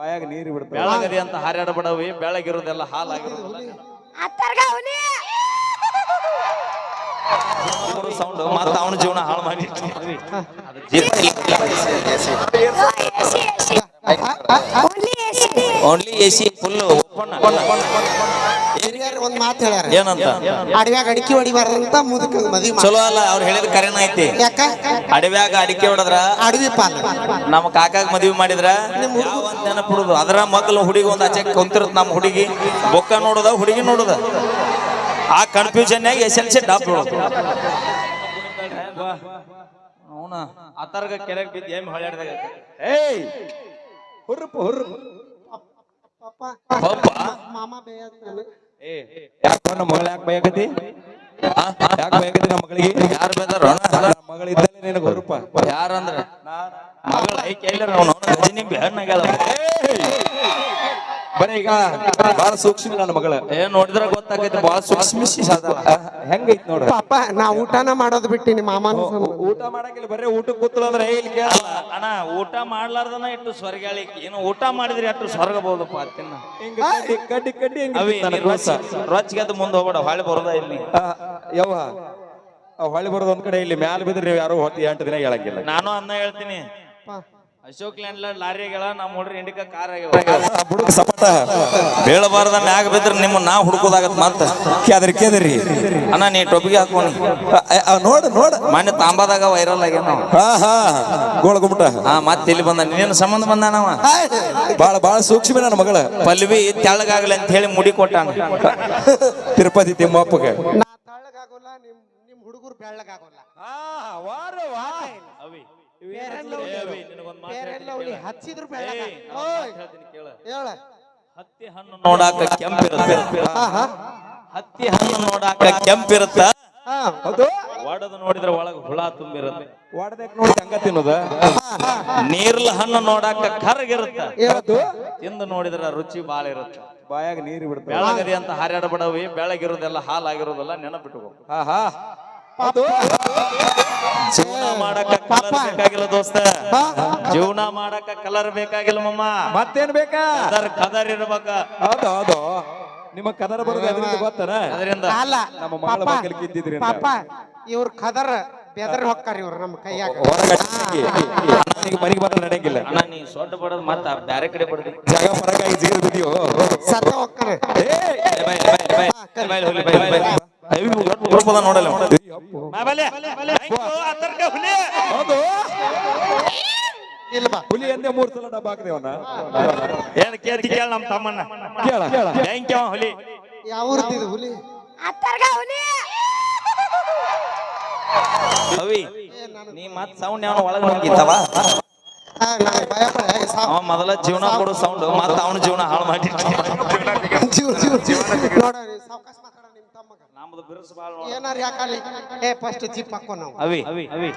ಬಾಯಾಗ ನೀರು ಬಿಡ್ತಾವ ಬೆಳಗರಿ ಅಂತ ಹಾರಾಡಬಡವಿ ಬೆಳಗಿರೋದೆಲ್ಲ ಹಾಲಾಗಿರೋದಿಲ್ಲ ಅತ್ತರ್ಗ ಹುಲಿ ಸೌಂಡ್ ಮತ್ತ ಅವನ ಜೀವನ ಹಾಳು ಮಾಡಿ AC AC AC only A C full ಹಿರಿಯರು ಒಂದ್ ಮಾತು ಹೇಳ್ಯಾರ. ಏನಂತ? ಅಡವ್ಯಾಗ ಅಡಿಕೆ ಹೊಡಿಬಾರ್ದಂತ ಮುದುಕ ಮದ್ವಿ ಚಲೋ ಅಲ್ಲ ಅವ್ರು ಹೇಳಿದ ಕರೆನ ಐತಿ. ಯಾಕ? ಅಡವ್ಯಾಗ ಅಡಿಕೆ ಹೊಡೆದ್ರ ಅಡವಿ ಪಾಲ. ನಮ್ಮ ಕಾಕಾಗ ಮದ್ವಿ ಮಾಡಿದ್ರ ಯಾವ ಅಂತ ನೆನಪಿಡುದು? ಅದರ ಮಕ್ಕಳು ಹುಡುಗಿ ಒಂದ್ ಆಚೆ ಕುಂತಿರುತ್ತ ನಮ್ಮ ಹುಡುಗಿ. ಬೊಕ್ಕ ನೋಡುದ ಹುಡುಗಿ ನೋಡುದ. ಆ ಕನ್ಫ್ಯೂಷನ್ ಎಸ್ ಎಲ್ ಸಿ ಡಾಪ್ ಅವನ ಆತರ್ಗ ಕೆರೆಗೆ ಬಿದ್ದು ಏಮ್ ಹೊಳ್ಯಾಡ್ದಾಗ ಏಯ್ ಹುರುಪು ಹುರ್ರಪ್ಪ ಪಾಪ. ಪಾಪ? ಮಾಮ ಬೇಯತ್ತಾನೆ. ಏ. ಯಾಕ ನಮ್ಮ ಮಗಳ ಯಾಕೆ ಬಯಕತಿ ಯಾಕೆ ಬಯಕತಿ ನಮ್ಮ ಮಗಳಿಗೆ? ಯಾರು ಬೇದಾರ ನಮ್ಮ ಮಗಳ ಇದ್ದಲ್ಲೇ ನಿನಗೆ ಗುರುಪ ಯಾರಂದ್ರ? ಮಗಳ ಐಕೆ ನಾವು ಅವನು ಗಜನಿ ಬೆಣ್ಣಾಗ್ಯಾಳ ಬರೀ ಈಗ ಬಾಳ ಸೂಕ್ಷ್ಮ ನನ್ನ ಮಗಳ. ಏ ನೋಡಿದ್ರ ಗೊತ್ತಾಗೈತಿ ಬಹಳ ಸೂಕ್ಷ್ಮಿಸಿ ಸಾಧಲ್ಲ ಹೆಂಗೈತ್ ನೋಡ. ಪಾಪ ನಾ ಊಟನ ಮಾಡೋದ್ ಬಿಟ್ಟಿನಿ ಮಾಮನ. ಊಟ ಮಾಡಂಗಿಲ್ಲ ಬರೀ ಊಟಕ್ಕೆ ಕೂತ್ಲಂದ್ರೆ ಏ ಇಲ್ಲಿ ಕೇಳಲ್ಲ. ಅಣ್ಣ ಊಟ ಮಾಡ್ಲಾರ್ದನ ಇಟ್ಟು ಸ್ವರ್ಗಾಳಿ. ಏನು ಊಟ ಮಾಡಿದ್ರೆ ಅಷ್ಟು ಸ್ವರ್ಗಬಹುದಪ್ಪ ಅತ್ತಿನ. ಹಿಂಗ ಕಡ್ಡಿ ಕಡ್ಡಿ ನನಗೆ ಗೊತ್ತ. ಮುಂದೆ ಹೋಗ್ಬೇಡ ಹೊಳೆ ಬರೋದ ಇಲ್ಲಿ. ಯಾವ ಯವ್ವ ಬರೋದ ಹೊಳ್ಳಿ ಬರೋದು ಒಂದ್ ಕಡೆ ಇಲ್ಲಿ ಮ್ಯಾಲ ಬಿದ್ರೆ ನೀವು ಯಾರು ಹೊತ್ತಿ ಎಂಟು ದಿನ ಹೇಳಂಗಿಲ್ಲ. ನಾನು ಅನ್ನ ಹೇಳ್ತೀನಿ. ಪಾ. ಅಶೋಕ್ ಲ್ಯಾಂಡ್ ಲಾರಿಗಳ ನಮ್ಮ ಹುಡ್ರಿ ಇಂಡಿಕ ಕಾರ್ ಹುಡುಗ ಸಪಟ ಬೀಳಬಾರ್ದ ಮ್ಯಾಗ ಬಿದ್ರೆ ನಿಮ್ಮ ನಾ ಹುಡುಕೋದಾಗತ್ ಮತ್ತ. ಕೇದ್ರಿ ಕೇದ್ರಿ. ಅಣ್ಣ ನೀ ಟೊಪಿಗೆ ಹಾಕೊಂಡು ನೋಡ ನೋಡ. ಮನೆ ತಾಂಬಾದಾಗ ವೈರಲ್ ಆಗ್ಯಾನ ಅವ. ಹಾ ಹಾ. ಗೋಳಗುಮಟ ಹಾ ಮತ್ತೆ ಇಲ್ಲಿ ಬಂದ ನಿನ್ನ ಸಂಬಂಧ ಬಂದಾನವ ಬಾಳ ಬಾಳ ಸೂಕ್ಷ್ಮ ನನ್ನ ಮಗಳ. ಪಲ್ವಿ ತೆಳ್ಳಗಾಗಲಿ ಅಂತ ಹೇಳಿ ಮುಡಿ ಕೊಟ್ಟಾನ. ತಿರುಪತಿ ತಿಮ್ಮಪ್ಪಗೆ. ನಾ ತೆಳ್ಳಗಾಗೋಲ್ಲ ನಿಮ್ಮ ನಿಮ್ ಹುಡುಗರು ಬೆಳ್ಳಗಾಗೋಲ್ಲ. ಹಾ ವಾರ ವಾರ. ಬೆಳ್ಳಗ ಹತ್ತಿ ಹಣ್ಣು ನೋಡಾಕ ಕೆಂಪಿರುತ್ತೆ. ಹಾ ಹಾ ಹತ್ತಿ ಹಣ್ಣು ನೋಡಾಕ ಕೆಂಪಿರುತ್ತ? ಹಾ ಹೌದು. ಒಡದು ನೋಡಿದ್ರೆ ಒಳಗ ಹುಳ ತುಂಬಿರುತ್ತೆ. ವಾಡದಕ್ ನೋಡಿ ಹಂಗ ತಿನ್ನೋದ. ನೀರ್ಲ ಹಣ್ಣು ನೋಡಾಕ ಕರಗಿರುತ್ತ. ತಿಂದು ನೋಡಿದ್ರ ರುಚಿ ಬಾಳ ಇರುತ್ತ. ಬಾಯಾಗ ನೀರು ಬಿಡ್ತ ಬೆಳಗರಿ ಅಂತ ಹಾರಾಡಬಡವಿ ಬೆಳಗಿರೋದೆಲ್ಲ ಹಾಲಾಗಿರೋದೆಲ್ಲ ನೆನಪಿಟ್ಕೋ. ಹಾ ಹಾ ಜೀವನ ಮಾಡಕ ಕಲರ್ ಬೇಕಾಗಿಲ್ಲ ದೋಸ್ತ ಜೀವನ ಮಾಡಕ ಕಲರ್ ಬೇಕಾಗಿಲ್ಲ ಮಮ್ಮ ಮತ್ತೇನ್ ಬೇಕಾ ಕದರ್ ಕದರ್ ಇರ್ಬೇಕ ಹೌದು ಹೌದು ನಿಮ್ಮ ಕದರ ಬರೋದು ಅದರಿಂದ ಗೊತ್ತನ ಅದರಿಂದ ಅಲ್ಲ ನಮ್ಮ ಮಗಳ ಪಾಪ ಇವ್ರ ಕದರ್ ಬೆದರ್ ಹೊಕ್ಕಾರ ಇವ್ರು ನಮ್ಮ ಕೈಯಾಗ ಮನೆಗೆ ಬಂದ್ರೆ ನಡೆಯಂಗಿಲ್ಲ ಅಣ್ಣ ನೀ ಸೊಡ್ಡ ಬಡದ್ ಮತ್ತ ಬ್ಯಾರೆ ಕಡೆ ಬಡದಿ ಜಾಗ ಹೊರಗಾಗಿ ಜೀರ ಬಿದ್ದಿಯೋ ಸತ್ತ ಹೊಕ್ಕಾರ ನೋಡಲ್ಲ ಇಲ್ಲ ಬಾ ಹುಲಿ ಅಂದೆ ಮೂರ್ ಸಲ ಏನ್ ಕೇಳ್ತಿ ಕೇಳ ನಮ್ ತಮ್ಮನ್ನ. ಕೇಳ ಕೇಳ. ಬ್ಯಾಂಕ್ ಅವ ಹುಲಿ. ಯಾವ ಊರ್ದಿದು ಹುಲಿ? ಅತ್ತರ್ಗ ಹುಲಿ. ಅವಿ ನೀ ಮತ್ ಸೌಂಡ್ ಯಾವ ಒಳಗ ಅವ ಮೊದಲ ಜೀವನ ಕೊಡೋ ಸೌಂಡ್ ಮತ್ತ ಅವನ ಜೀವನ ಹಾಳು ಮಾಡಿ ನಮ್ದು ಬಿರುಸು ಬಾಳ್ ಏನಾರ ಯಾಕಲ್ಲಿ ಏ ಫಸ್ಟ್ ಜಿಪ್ ಹಾಕೋ ನಾವು. ಅವಿ. ಅವಿ ಅವಿ.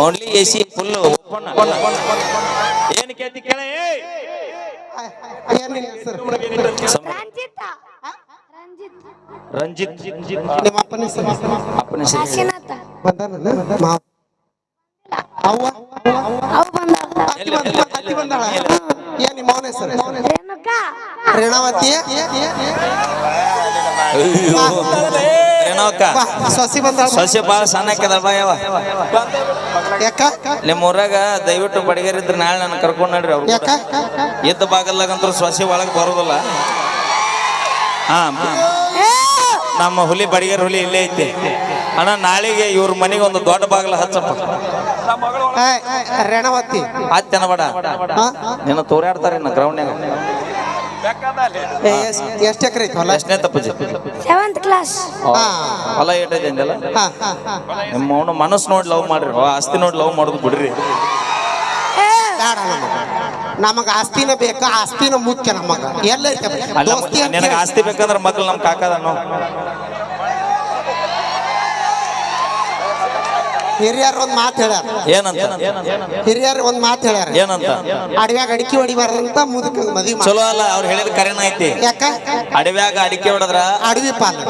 ಓನ್ಲಿ ಎ ಸಿ ಫುಲ್ ಏನು ಕೇಳ್ತಿ ಕೇಳ ರಂಜಿತ. ರಂಜಿತ್. ನಿಮ್ಮ ಅಪ್ಪನ ಹೆಸರು ಅಪ್ಪನ ಹೆಸರು ಅವ್ವ ಬಂದಾಳ? ಏನ್ ನಿಮ್ಮ ಅವನ ಹೆಸರು? ರೇಣುಕಾ. ರೇಣಾವತಿ? ಸೊಸಿ ಯಾವ ಯಾಕ? ನಿಮ್ಮ ಊರಾಗ ದಯವಿಟ್ಟು ಬಡಿಗರಿದ್ರೆ ನಾಳೆ ನನ್ನ ಕರ್ಕೊಂಡ್ ನಡ್ರಿ ಅವ್ರು ಯಾಕ? ಎದ್ದ ಬಾಗಲ್ದಾಗಂತೂ ಸೊಸೆ ಒಳಗೆ ಬರೋದಿಲ್ಲ. ಹಾ ನಮ್ಮ ಹುಲಿ ಬಡಿಗರ್ ಹುಲಿ ಇಲ್ಲೇ ಐತಿ. ಅಣ್ಣ ನಾಳೆಗೆ ಇವ್ರ ಮನೆಗೆ ಒಂದು ದೊಡ್ಡ ಬಾಗಿಲ ಹಚ್ಚಪ್ಪ. ಏ, ರೇಣಾವತಿ ಹತ್ತನ ಬಡ. ಹಾ? ನಿನ್ನ ತೋರಾಡ್ತಾರೆ ಇನ್ನ ಗ್ರೌಂಡ್ನಾಗ ಏ, ಎಷ್ಟು ಎಷ್ಟ್ ಎಕರೆ ಐತಿ ಹೊಲ? ಎಷ್ಟನೇ ತಪ್ಪಜಿ ಸೆವೆಂತ್ ಕ್ಲಾಸ್ ಹಾ. ಹೊಲ ಏಟೈತೆ ಅಂದಲ್ಲ? ನಿಮ್ಮ ಅವನು ಮನಸ್ಸು ನೋಡಿ ಲವ್ ಮಾಡ್ರಿ. ಆಸ್ತಿ ನೋಡಿ ಲವ್ ಮಾಡೋದು ಬಿಡ್ರಿ. ಬೇಡ ನಮಗ ಆಸ್ತಿನ ಬೇಕಾ? ಆಸ್ತಿನ ಮುಖ್ಯ ನಮಗ. ಎಲ್ಲ ದೋಸ್ತಿ ಅಂತ ನಿನಗೆ ಆಸ್ತಿ ಬೇಕಂದ್ರೆ ಮಕ್ಳು ನಮ್ ಕಾಕದ ಹಿರಿಯರ್ ಒಂದ್ ಮಾತು ಹೇಳ್ಯಾರ. ಏನಂತ? ಹಿರಿಯರ್ ಒಂದ್ ಮಾತು ಹೇಳ್ಯಾರ. ಏನಂತ? ಅಡವ್ಯಾಗ ಅಡಿಕೆ ಹೊಡಿಬಾರ್ದಂತ ಮುದುಕ ಮದ್ವಿ ಚಲೋ ಅಲ್ಲ ಅವ್ರು ಹೇಳಿದ ಕರೆನ ಐತಿ. ಯಾಕ? ಅಡವ್ಯಾಗ ಅಡಿಕೆ ಹೊಡದ್ರ ಅಡವಿ ಪಾಲ್.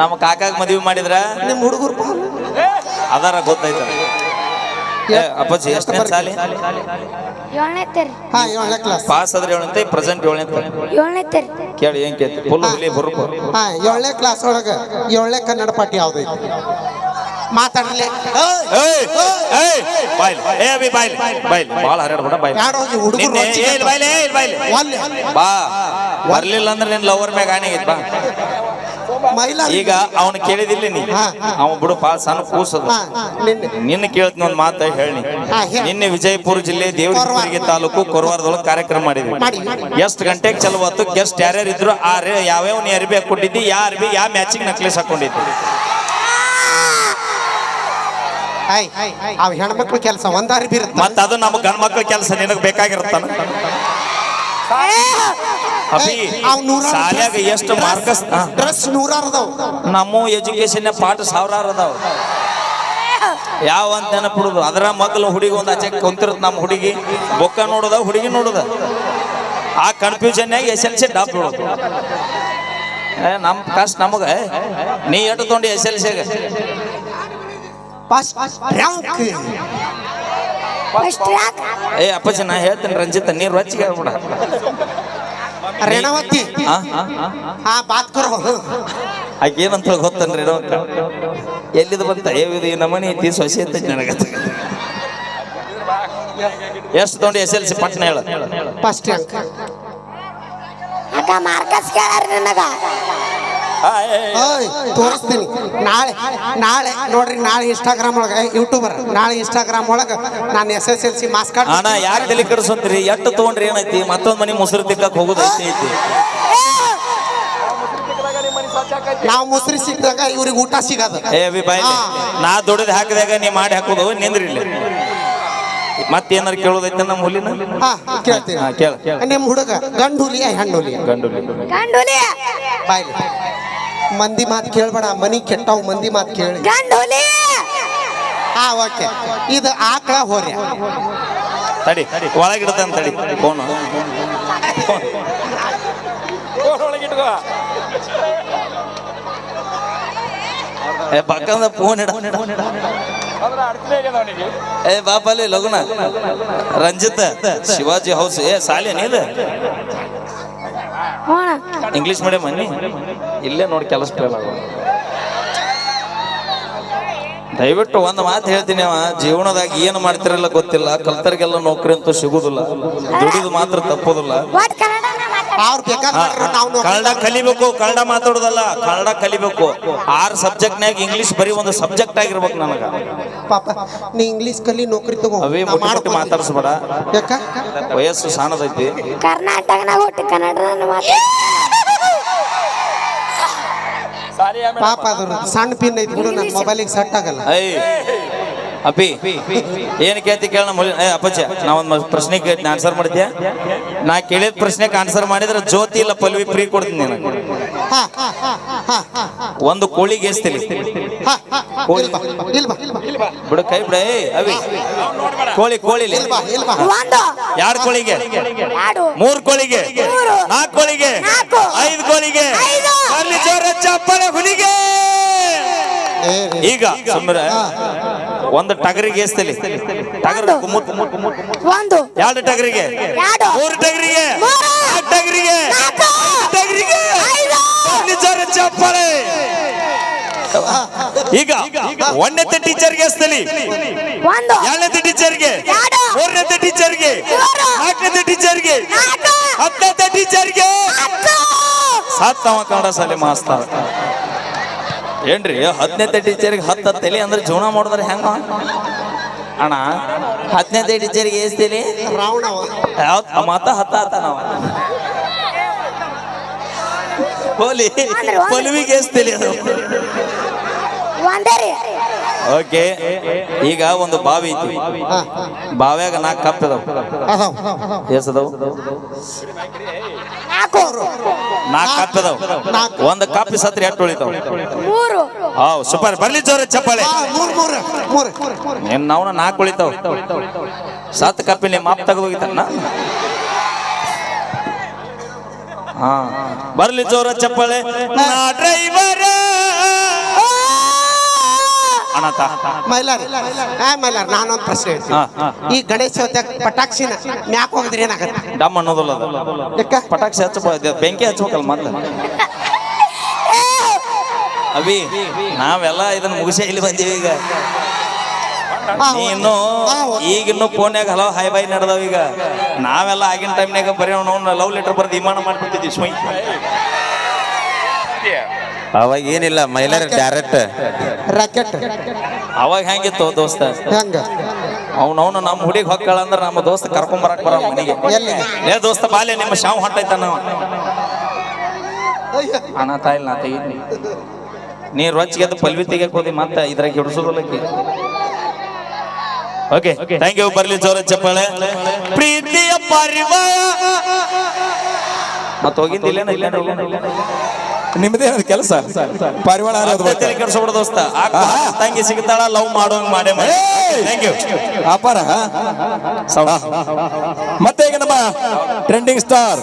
ನಮ್ಮ ಕಾಕಾಗ ಮದ್ವಿ ಮಾಡಿದ್ರ ನಿಮ್ ಹುಡುಗರು ಪಾಲ್. ಅದಾರ ಗೊತ್ತೈತ ಏ, ಅಪ್ಪಾಜಿ ಎಷ್ಟನೇ ಸಾಲಿ? ಏಳನೇ ತೆರಿ. ಹಾ ಏಳನೇ ಕ್ಲಾಸ್ ಪಾಸ್ ಆದ್ರೆ ಏಳಂತೆ ಪ್ರೆಸೆಂಟ್ ಏಳನೇ ತೆರಿ. ಕೇಳಿ ಏನ್ ಕೇಳ್ತಿ? ಫುಲ್ ಹುಲಿ ಬರುಪ ಹಾ ಏಳನೇ ಕ್ಲಾಸ್ ಒಳಗ ಏಳನೇ ಕನ್ನಡ ಪಾಠ ಯಾವ್ದೈತಿ ಮಾತಾಡಲಿ. ಏಯ್ ಏಯ್ ಬಾಯ್ಲಿ ಏ ಅಭಿ ಬಾಯ್ಲಿ ಬಾಯ್ಲಿ ಭಾಳ ಹರಡ್ಬೇಡ ಬಾಯ್ಲಿ. ಯಾಡ್ ಹೋಗಿ ಹುಡುಗರು ನಿನ್ನೆ ಏ ಇಲ್ಲಿ ಬಾಯ್ಲಿ ಏ ಇಲ್ಲಿ ಬಾಯ್ಲಿ. ಬಾ ಬರ್ಲಿಲ್ಲ ಅಂದ್ರೆ ನಿನ್ನ ಲವರ್ ಮ್ಯಾಗ ಆಣಿಗಿತ್ ಬಾ. ಈಗ ಅವನು ಕೇಳಿದಿಲ್ಲ ನೀ. ಅವ ಬಿಡು ಪಾಲ್ ಸಣ್ಣ ಕೂಸದ. ನಿನ್ನೆ ಕೇಳ್ತೀನಿ ಒಂದು ಮಾತು ಹೇಳಿ ನಿನ್ನೆ ವಿಜಯಪುರ ಜಿಲ್ಲೆ ದೇವರಿಗೆ ತಾಲೂಕು ಕೊರವಾರದೊಳಗೆ ಕಾರ್ಯಕ್ರಮ ಮಾಡಿದ್ವಿ. ಮಾಡಿ. ಎಷ್ಟು ಗಂಟೆಗೆ ಚಲುವತ್ತು ಗೆಸ್ಟ್ ಯಾರ್ಯಾರು ಇದ್ರು ಆ ರೇ ಯಾವ್ಯಾವ ನೀ ಅರ್ಬಿ ಹಾಕೊಂಡಿದ್ದಿ ಯಾ ಅರ್ಬಿ ಯಾವ ಮ್ಯಾಚಿಂಗ್ ನಕ್ಲೇಸ್ ಹಾಕೊಂಡಿದ್ದಿ? ಅವ್ ಹೆಣ್ಮಕ್ಳು ಕೆಲಸ ಒಂದಾರಿ ಬೀರುತ್ತೆ. ಮತ್ತ ಅದು ನಮ್ಮ ಗಂಡ್ ಮಕ್ಳ ಕೆಲಸ ನಿನಗೆ ಬೇಕಾಗಿರುತ್ತಾನ? ಅಭಿ ಅವ್ ನೂರಾರು ಶಾಲ್ಯಾಗ ಎಷ್ಟು ಮಾರ್ಕಸ್ ಡ್ರೆಸ್ ನೂರಾರು ಅದಾವ್. ನಮ್ಮ ಎಜುಕೇಶನ್ ಪಾಠ ಸಾವಿರಾರು ಅದಾವ. ಯಾವ ಅಂತ ನೆನಪಿಡುದು? ಅದರ ಮಕ್ಕಳು ಹುಡುಗಿ ಒಂದು ಆಚೆ ಕುಂತಿರತ್ ನಮ್ಮ ಹುಡುಗಿ. ಬೊಕ್ಕ ನೋಡುದ ಹುಡುಗಿ ನೋಡುದ. ಆ ಕನ್ಫ್ಯೂಷನ್ ಎಸ್ ಎಲ್ ಸಿ ಡಾಪ್ ನಮ್ ನಮ್ಮ ಕಷ್ಟ ನಮಗ ನೀ ಎಟ್ಟು ತೊಗೊಂಡು ಎಸ್ ಎಲ್ ಸಿಗ ಏ ಅಪ್ಪಾಜಿ ನಾ ಹೇಳ್ತೇನೆ ರಂಜಿತ ನೀರು ಹಚ್ಚಿಗೆ ಹೇಳ್ಬಿಡ ರೇಣಾವತಿ ಆ. ಹಾ ಬಾತ್ ಕರೋ ಆಕೆ ಏನಂತ ಗೊತ್ತನ್ರಿ ಎಲ್ಲಿದ ಬಂತ? ಏ ಇದು ಈ ನಮನಿ ಐತಿ ಸೊಸೆ ಅಂತ ನನಗ ಎಷ್ಟು ತೊಗೊಂಡು ಎಸ್ ಎಲ್ ಸಿ ಪಟ್ನ ಹೇಳ? ಫಸ್ಟ್ ರ್ಯಾಂಕ್ ಅಕ್ಕ ಮಾರ್ಕಸ್ ಕೇಳಾರ ನನಗ. ತೋರಿಸ್ತೀನಿ. ನಾಳೆ ನಾಳೆ ನೋಡ್ರಿ ನಾಳೆ ಇನ್ಸ್ಟಾಗ್ರಾಮ್ ಒಳಗೆ ಯೂಟ್ಯೂಬರ್ ನಾಳೆ ಇನ್ಸ್ಟಾಗ್ರಾಮ್ ಒಳಗೆ ನಾನು S S L C marks card ಅಣ್ಣ ಯಾಕೆ ತಲೆ ಕೆಡಿಸಂತ್ರಿ ಎಷ್ಟು ತೊಗೊಂಡ್ರಿ ಏನೈತಿ? ಮತ್ತೊಂದು ಮನೆ ಮೊಸರು ತಿಕ್ಕಕ್ಕೆ ಹೋಗುದು ಐತಿ. ಐತಿ ನಾವು ಮುಸ್ರಿ ಸಿಕ್ಕಿದಾಗ ಇವ್ರಿಗೆ ಊಟ ಸಿಗೋದು. ಏ ಅಭಿ ಬಾಯ್ ನಾ ದುಡಿದು ಹಾಕಿದಾಗ ನೀ ಮಾಡಿ ಹಾಕೋದು ನಿಂದ್ರಿ ಇಲ್ಲಿ. ಮತ್ತೇನಾರು ಕೇಳೋದೈತೆ ನಮ್ಮ ಹುಲಿನ? ಹಾ ಕೇಳ್ತೀನಿ. ಹಾ ಕೇಳ. ಕೇಳ ನಿಮ್ಮ ಹುಡುಗ ಗಂಡು ಹುಲಿಯ ಹೆಣ್ಣು ಹುಲಿಯ ಗಂಡು ಗಂಡುಲಿ ಬಾಯ್ಲಿ ಮಂದಿ ಮಾತು ಕೇಳ್ಬೇಡ ಮನಿ ಕೆಟ್ಟವ್ ಮಂದಿ ಮಾತು ಕೇಳಿ. ಗಂಡೋಲಿ! ಹಾ ಓಕೆ. ಇದು ಆಕಳ ಹೋರಿ. ತಡಿ ಒಳಗಿಡ್ತಾನೆ ತಡಿ. ಫೋನು. ಏ ಪಕ್ಕದ ಫೋನ್ ಇಡ. ಏ ಬಾಪಲ್ಲಿ ಲಗುನ. ರಂಜಿತ್ ಶಿವಾಜಿ ಹೌಸ್ ಏ ಸಾಲಿ ನೀದ ಹೋಣ ಇಂಗ್ಲಿಷ್ ಮೀಡಿಯಂ ಅನ್ನಿ ಇಲ್ಲೇ ನೋಡಿ ಕೆಲಸ ಫೇಲ್ ಆಗೋ ದಯವಿಟ್ಟು ಒಂದು ಮಾತು ಹೇಳ್ತೀನಿ ಅವ. ಜೀವನದಾಗ ಏನು ಮಾಡ್ತಿರಲ್ಲ ಗೊತ್ತಿಲ್ಲ. ಕಲ್ತರಿಗೆಲ್ಲ ನೌಕರಿ ಅಂತೂ ಸಿಗುದಿಲ್ಲ. ದುಡಿದು ಮಾತ್ರ ತಪ್ಪುದಿಲ್ಲ. ಒಟ್ ಕನ್ನಡನ ಮಾತಾಡ ಅವ್ರು ಬೇಕಾದ್ರೆ ನಾವು ಕನ್ನಡ ಕಲಿಬೇಕು ಕನ್ನಡ ಮಾತಾಡೋದಲ್ಲ. ಕನ್ನಡ ಕಲಿಬೇಕು. ಆರು ಸಬ್ಜೆಕ್ಟ್ನಾಗ ಇಂಗ್ಲಿಷ್ ಬರೀ ಒಂದು ಸಬ್ಜೆಕ್ಟ್ ಆಗಿರ್ಬೇಕು ನನಗ. ಪಾಪ ನೀ ಇಂಗ್ಲಿಷ್ ಕಲಿ ನೌಕರಿ ತಗೋ. ಅವೇ ಮಾಡಿ. ಮಾತಾಡಿಸ್ಬೇಡ. ವಯಸ್ಸು ಸಾಣದೈತಿ ಕರ್ನಾಟಕನಾಗ ಮಾತಾಡ ಪಾಪ ಅದ್ರ ಸಣ್ಣ ಪಿನ್ ಐತಿ ಬಿಡು ನನ್ನ ಮೊಬೈಲಿಗೆ ಸೆಟ್ ಆಗಲ್ಲ. ಐ ಅಪ್ಪಿ ಏನ್ ಕೇಳ್ತಿ ಕೇಳ ನಮ್ಮ ಏ ಅಪ್ಪಚ್ಚ ನಾ ಒಂದು ಪ್ರಶ್ನೆ ಕೇಳ್ತೀನಿ ಆನ್ಸರ್ ಮಾಡ್ತೀಯ ನಾ ಕೇಳಿದ ಪ್ರಶ್ನೆಗೆ ಆನ್ಸರ್ ಮಾಡಿದ್ರೆ ಜ್ಯೋತಿ ಇಲ್ಲ ಪಲ್ವಿ ಫ್ರೀ ಕೊಡ್ತೀನಿ ನಾನು ಒಂದು ಕೋಳಿಗೆ ಎಸ್ತಿಲಿ ಬಿಡು ಕೈ ಬಿಡ ಏ ಅವಿ. ಕೋಳಿ ಕೋಳಿ ಇಲ್ ಬಾ ಇಲ್ ಬಾ ಒಂದು. ಎರಡು ಕೋಳಿಗೆ? ಮೂರ್ ಕೋಳಿಗೆ. ನಾಲ್ಕು ಕೋಳಿಗೆ. ಐದು ಕೋಳಿಗೆ. ಅಲ್ಲಿ ಜೋರ ಚಪ್ಪಳೆ ಹುಲಿಗೆ. ಈಗ ಸುಮ್ಮನೆ. ಒಂದು ಟಗರಿಗೆ ಎಸ್ತಲಿ. ಟಗರ್ ಒಂದು. ಎರಡು ಟಗರಿಗೆ. ಮೂರು ಟಗರಿಗೆ. ಟಗರಿಗೆ. ಟಗರಿಗೆ. ಜೋರ ಚಪ್ಪಳೆ ಈಗ ಒಂದನೇ ಟೀಚರ್ಗೆ ಎಸ್ತಲಿ ಒಂದು. ಎರಡನೇ ಟೀಚರ್ಗೆ ಎರಡು. ಮೂರನೇ ಟೀಚರ್ಗೆ. ನಾಲ್ಕನೇ ಟೀಚರ್ಗೆ ಹತ್ತನೇ ಟೀಚರ್ಗೆ ಹತ್ತು. ಸತ್ತವ ಕನ್ನಡ ಶಾಲೆ ಮಾಸ್ತರ. ಏನ್ರಿ ಹತ್ತನೇ ಟೀಚರ್ಗೆ ಹತ್ತು ತಲೆ ಅಂದ್ರೆ ಜೀವನ ಮಾಡಿದ್ರೆ ಹೆಂಗ? ಅಣ್ಣ ಹತ್ತನೇ ಟೀಚರ್ಗೆ ಏಸ್ತೀರಿ ರಾವಣವ. ಯಾವ್ದು ಮತ ಹತ್ತ ಹತ್ತ ನಾವ. ಹೋಲಿ. ಪಲ್ವಿಗೆ ಅದು. ಒಂದೇ ರೀ. ಓಕೆ. ಈಗ ಒಂದು ಬಾವಿ ಐತಿ. ಹಾ. ಬಾವ್ಯಾಗ ನಾಲ್ಕು ಕಪ್ ಅದಾವ ಅದಾವ್ ಎಸದವು? ನಾಲ್ಕು. ನಾಲ್ಕು ಕಪ್ ನಾಲ್ಕು. ಒಂದು ಕಪ್ ಸತ್ರ ಎಷ್ಟು ಉಳಿತಾವ? ಮೂರು. ಹಾವ್ ಸೂಪರ್. ಬರ್ಲಿ ಜೋರ ಚಪ್ಪಾಳೆ. ನಿನ್ನ ಮೂರ್ ಮೂರ್ ಮೂರ್. ಏನ್ ನಾವು ನಾಲ್ಕು ಉಳಿತಾವ. ಸತ್ ಮಾಪ್ ತಗೋಗಿತ್ತ ಹೋಗಿತಾನ ಹಾ ಬರ್ಲಿ ಜೋರ ಚಪ್ಪಳೆ. ನಾ ಡ್ರೈವರ ಅನಾಥ ಮೈಲಾರಿ. ಆ ಮೈಲಾರ್ ನಾನೊಂದು ಪ್ರಶ್ನೆ ಹೇಳ್ತೀನಿ. ಈ ಗಣೇಶ ಚೌತಿಯಾಗ ಪಟಾಕ್ಷಿನ ಮ್ಯಾಕ್ ಹೋಗಿದ್ರೆ ಏನಾಗತ್ತೆ? ಡಮ್ ಅನ್ನೋದಿಲ್ಲ ಅದು. ಯಾಕ? ಪಟಾಕ್ಷಿ ಹಚ್ಚ ಬೆಂಕಿ ಹಚ್ಬೇಕಲ್ಲ ಮೊದ್ಲು. ಅವಿ ನಾವೆಲ್ಲ ಇದನ್ನ ಮುಗಿಸೇ ಇಲ್ಲಿ ಬಂದೀವಿ ಈಗ. ನೀನು. ಈಗಿನ್ನು ಫೋನ್ಯಾಗ ಹಲೋ ಹೈ ಬೈ ನಡೆದವ ಈಗ. ನಾವೆಲ್ಲ ಆಗಿನ ಟೈಮ್ನಾಗ ಬರೀ ಅವ್ನು ಲವ್ ಲೆಟರ್ ಬರೆದು ವಿಮಾನ ಮಾಡ್ಬಿಟ್ಟಿದ್ವಿ ಸ್ವಯ್ ಅವಾಗ ಏನಿಲ್ಲ ಮೈಲರ್ ಡೈರೆಕ್ಟ್ ರಾಕೆಟ್ ಅವಾಗ ಹೆಂಗಿತ್ತು ದೋಸ್ತ? ಹೆಂಗ? ಅವನವನು ನಮ್ಮ ಹುಡುಗಿ ಹೊಕ್ಕಳ ಅಂದ್ರೆ ನಮ್ಮ ದೋಸ್ತ ಕರ್ಕೊಂಡ್ ಬರಕ್ ಬರ ಮನೆಗೆ? ಏ ದೋಸ್ತ ಬಾಲ್ಯ ನಿಮ್ಮ ಶಾವ್ ಹೊಂಟೈತ ನಾವು ಅಣ್ಣ ತಾಯಿಲ್ ನಾ ತೆಗೀನಿ ನೀ ರೊಚ್ಚಿಗೆದ್ದು ಪಲ್ವಿ ತೆಗಿಯಕ್ ಹೋದಿ ಮತ್ತೆ ಇದ್ರಾಗ ಹಿಡಿಸೋದಲ್ಲಕ್ಕೆ ಓಕೆ ಥ್ಯಾಂಕ್ ಯು ಬರ್ಲಿ ಜೋರ ಚಪ್ಪಾಳೆ ಪ್ರೀತಿಯ ಪರಿವಾರ ಮತ್ತೆ ಹೋಗಿದ್ದಿಲ್ಲೇನ ಇಲ್ಲೇನ ಇಲ್ಲೇನ ಇಲ್ಲೇನ ನಿಮ್ದೇ ಕೆಲಸ? ಗೊತ್ತಾ? ತಲೆ ಕೆಡ್ಸ್ಕೊಬಿಡು ದೋಸ್ತ. ಆ ತಂಗಿ ಸಿಗ್ತಾಳ ಲವ್ ಮಾಡೋಂಗ್ ಮಾಡೇ ಮಾಡಿ. ಥ್ಯಾಂಕ್ ಯು ಅಪಾರ ಮತ್ತೆ ಈಗ ನಮ್ಮ ಟ್ರೆಂಡಿಂಗ್ ಸ್ಟಾರ್